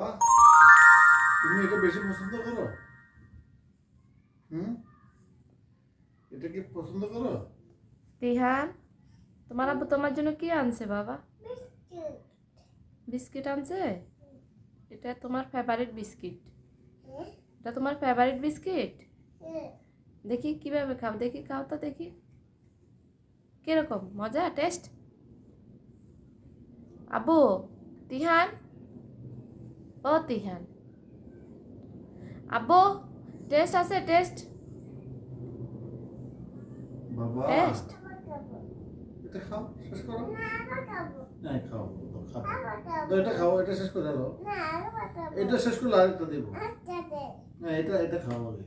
বাবা, তুমি এটা বেশি পছন্দ করো? হুম? এটা কি পছন্দ করো? তিহান তোমার আব্বু তোমার জন্য কি আনছে বাবা? বিস্কিট। আনছে? এটা তোমার ফেভারিট বিস্কিট। এটা তোমার ফেভারিট বিস্কিট? দেখি কীভাবে খাও দেখি খাও তো দেখি। কীরকম? মজা? টেস্ট আব্বু তিহান ও তিহান আব্বু টেস্ট আছে টেস্ট বাবা। টেস্ট এটা খাও শেষ করো। খাও তো খাও তো এটা খাও এটা শেষ করে দাও। এটা শেষ করলে আরেকটা দিব। হ্যাঁ এটা এটা খাও আগে।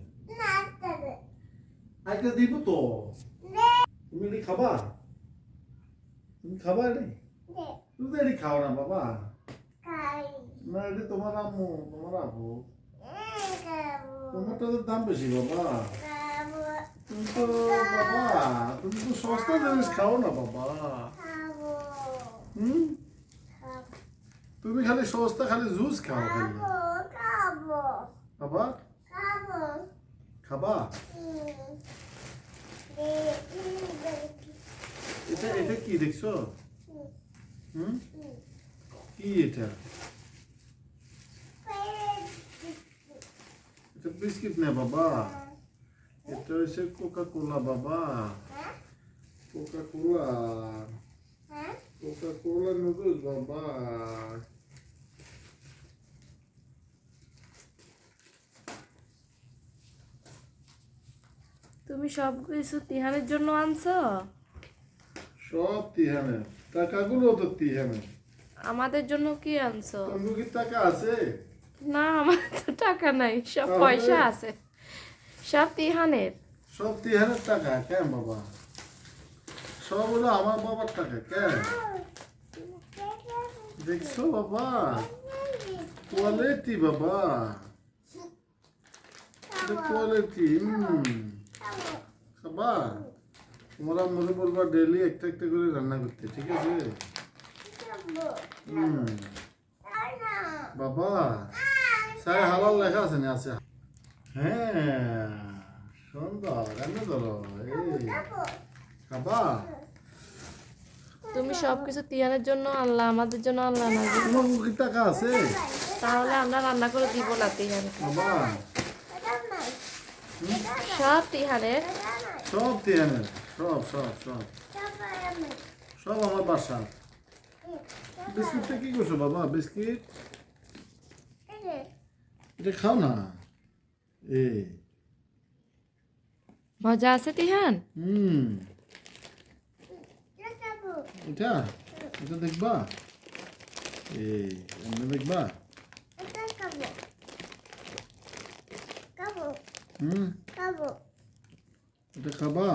আরেকটা দিব তো। তুমি খাবা? তুমি খাবা এটি? তুমি তো এটি খাও না বাবা। না, এটি তোমার আম্মু, তোমার আব্বু। তোমারটা তো দাম বেশি, বাবা। তুমি তো, বাবা, তুমি তো সস্তা জিনিস খাও না, বাবা। হুম? তুমি খালি সস্তা, খালি জুস খাও খালি। বাবা, খাবা? এটা এটা কি দেখছ? হুম? কি এটা? এটা বিস্কিট না বাবা। এটা হচ্ছে কোকা কোলা বাবা। Coca Cola Coca Cola noodles বাবা। তুমি সব কিছু তিহানের জন্য আনছো? সব তিহানে টাকাগুলো তো তিহানে আমাদের জন্য কি আনছো? তন্দুকির টাকা আছে? না আমার তো টাকা নাই সব পয়সা আছে। সব তিহানের। সব তিহানের টাকা কেন বাবা? সব হলো আমার বাবার টাকা কেন? দেখছ বাবা? কোয়ালিটি বাবা। কোয়ালিটি বাবা তোমরা মনে বলবা ডেলি একটা একটা করে রান্না করতে ঠিক আছে? বাবা স্যার হালাল লেখা আছে না? আছে হ্যাঁ সুন্দর করো এই খাবা তুমি সব কিছু তিহানের জন্য আনলা আমাদের জন্য আনলা না? টাকা আছে। তাহলে আমরা রান্না করে দিব না বাবা। সব তিহানের সব তিহানের সব সব সব। সব আমার বাসা বিস্কিটটা কি করছ বাবা বিস্কিট এটা খাও না এ মজা আছে তিহান হুম এটা এটা দেখবা এই এমনি দেখবা হুম এটা খাবা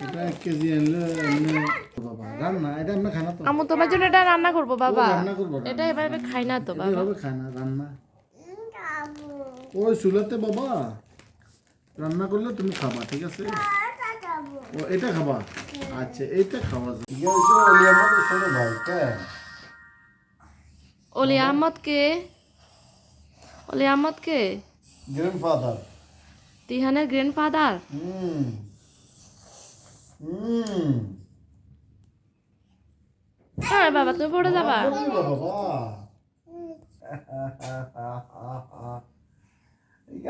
এটা এক কেজি আনলে এমনি বাবা রান্না এটা এমনি খানা তো। আমু তোমার জন্য এটা রান্না করব বাবা। ও, রান্না করব এটা এভাবে খাই না তো বাবা। এভাবে খায় রান্না। ওই চুলাতে বাবা। রান্না করলে তুমি খাবা ঠিক আছে? ও এটা খাবা? আচ্ছা এইটা খাওয়া যায়। ওলি আমাদের ভাই কেন ওলি আহমদ কে? ওলি আহমদ কে? গ্র্যান্ডফাদার তিহানের গ্র্যান্ডফাদার হুম। হুম। হ্যাঁ বাবা তুমি পড়ে যাবা।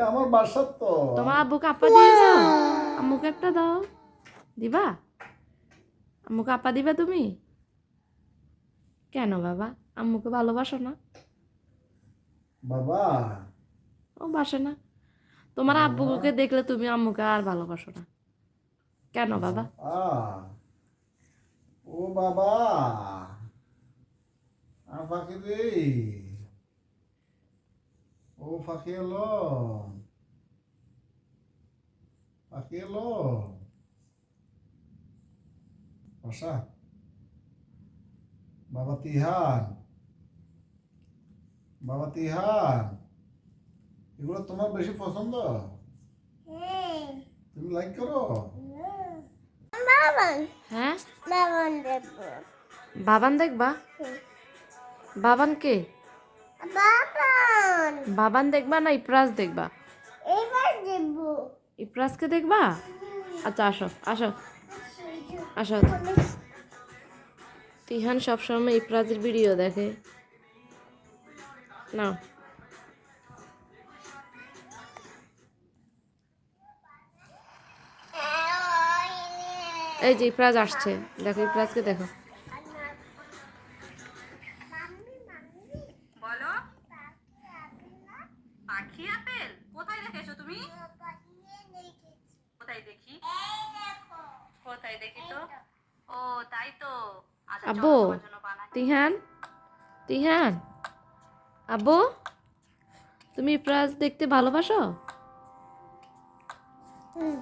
আমার বাসার তো। তোমার আব্বুকে আপা দিয়েছ আম্মুকে একটা দাও। দিবা? আম্মুকে আপা দিবা তুমি? কেন বাবা? আম্মুকে ভালোবাসো না। বাবা। ও বাসে না। তোমার আব্বুকে দেখলে তুমি আম্মুকে আর ভালোবাসো না। কেন বাবা? ও বাবা আ ফাঁকি রে ও ফাঁকি এলো। ফাঁকি এলো। বাসা। বাবা তিহান। বাবা তিহান এগুলো তোমার বেশি পছন্দ? তুমি লাইক করো? হ্যাঁ? বাবান দেখবা। বাবান কে? বাবান। বাবান দেখবা না ইপ্রাস দেখবা? ইপ্রাসকে দেখবা। আচ্ছা আসো আসো। আসো। তিহান সবসময় ইপ্রাজের ভিডিও দেখে। না এই যে ইপ্রাজ আসছে। দেখো ইপ্রাজকে দেখো। বলো। পাখি আপেল? কোথায় দেখেছ তুমি? কোথায় দেখি? কোথায় দেখি তো? ও তাই তো। আব্বু তিহান তিহান আব্বু তুমি ইপ্রাজ দেখতে ভালোবাসো? দুধ